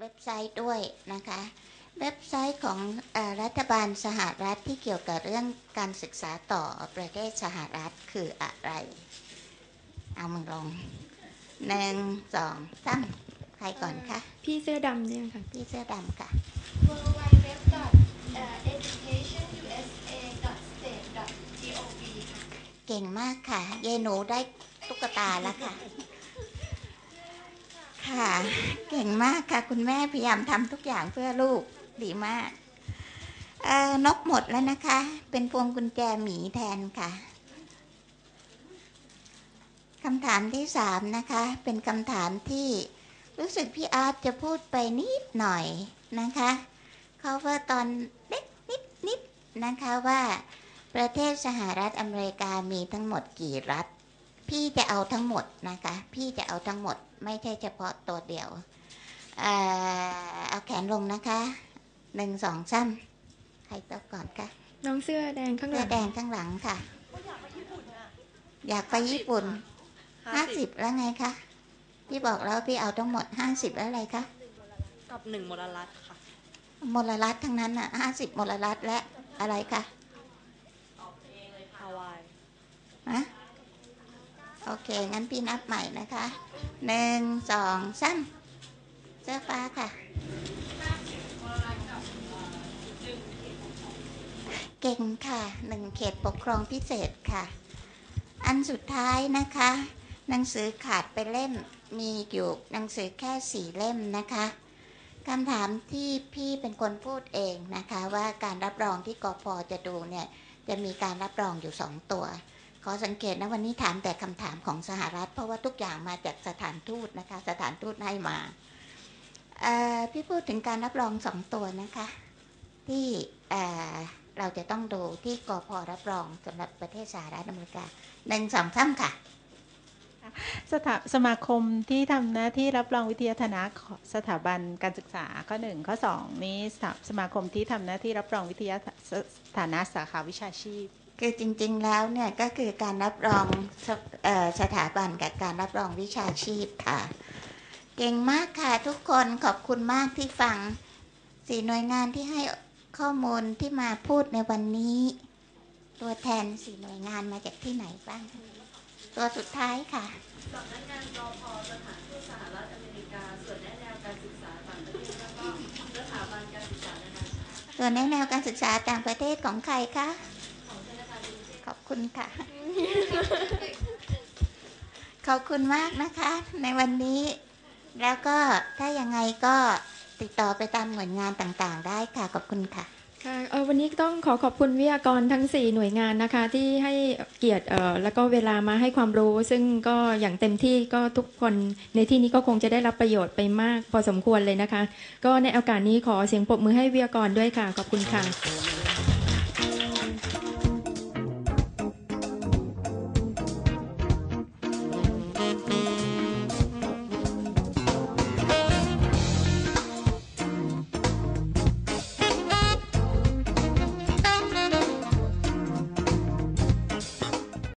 เว็บไซต์ด้วยนะคะ เว็บไซต์ของเออรัฐบาลสหรัฐที่เกี่ยวกับเรื่องการศึกษาต่อประเทศสหรัฐคืออะไร เอามือลงหนึ่งสองสามใครก่อนคะ พี่เสื้อดำเนี่ยค่ะ พี่เสื้อดำค่ะ www.educationusa.state.gov ค่ะเก่งมากค่ะ เยหนูได้ตุ๊กตาแล้วค่ะ ค่ะ เก่งมากค่ะ คุณแม่พยายามทำทุกอย่างเพื่อลูกดีมากนกหมดแล้วนะคะ เป็นพวงกุญแจหมีแทนค่ะคำถามที่สามนะคะ เป็นคำถามที่รู้สึกพี่อาร์ตจะพูดไปนิดหน่อยนะคะเขาว่าตอนเล็กนิดนิดนะคะว่าประเทศสหรัฐอเมริกามีทั้งหมดกี่รัฐ พี่จะเอาทั้งหมดนะคะ พี่จะเอาทั้งหมด ไม่ใช่เฉพาะตัวเดียวเอ่อเอาแขนลงนะคะหนึ่งสองสามใครตัวก่อนคะน้องเสื้อแดงข้างหเสื้ลัองแดงข้างหลังค่ะ อยากไปญี่ปุ่นห้าสิบแล้วไงคะพี่บอกแล้วพี่เอาทั้งหมดห้าสิบแล้วอะไรคะกับหนึ่งมลรัฐค่ะมลรัฐทั้งนั้นอะห้าสิบมลรัฐและอะไรคะ ฮาวาย ฮะ โอเค งั้นพี่นับใหม่นะคะหนึ่งสองสามเสื้อฟ้าค่ะ เก่งค่ะหนึ่งเขตปกครองพิเศษค่ะ อันสุดท้ายนะคะ หนังสือขาดไปเล่มมีอยู่หนังสือแค่สี่เล่มนะคะคำถามที่พี่เป็นคนพูดเองนะคะ ว่าการรับรองที่กอพจะดูเนี่ย จะมีการรับรองอยู่สองตัว ขอสังเกตนะวันนี้ถามแต่คำถามของสหรัฐ เพราะว่าทุกอย่างมาจากสถานทูตนะคะ สถานทูตให้มาพี่พูดถึงการรับรองสองตัวนะคะ ที่เอ่อเราจะต้องดูที่กพรับรองสำหรับประเทศสหรัฐอเมริกาหนึ่งสองสามค่ะสถาสมาคมที่ทำหน้าที่รับรองวิทยาฐานะสถาบันการศึกษาข้อหนึ่งข้อสองนี้สถาสมาคมที่ทำหน้าที่รับรองวิทยาฐานะสาขาวิชาชีพ คือจริงๆแล้วเนี่ยก็คือการรับรองสเอ่อสถาบันกับการรับรองวิชาชีพค่ะ เก่งมากค่ะทุกคนขอบคุณมากที่ฟังสี่หน่วยงานที่ให้ข้อมูลที่มาพูดในวันนี้ ตัวแทนสี่หน่วยงานมาจากที่ไหนบ้าง ตัวสุดท้ายค่ะสำนักงานกพสถานทูตสหรัฐอเมริกาส่วนแนะแนวการศึกษาต่างประเทศแล้วก็สถาบันการศึกษานานาชาติส่วนในแนวการศึกษาต่างประเทศของใครคะ ขอบคุณค่ะ ขอบคุณมากนะคะ ในวันนี้ แล้วก็ถ้ายังไงก็ติดต่อไปตามหน่วยงานต่างๆ ได้ค่ะ ขอบคุณค่ะค่ะวันนี้ต้องขอขอบคุณวิทยากรทั้ง 4 หน่วยงานนะคะ ที่ให้เกียรติแล้วก็เวลามาให้ความรู้ ซึ่งก็อย่างเต็มที่ก็ทุกคนในที่นี้ก็คงจะได้รับประโยชน์ไปมากพอสมควรเลยนะคะ ก็ในโอกาสนี้ขอเสียงปรบมือให้วิทยากรด้วยค่ะ ขอบคุณค่ะ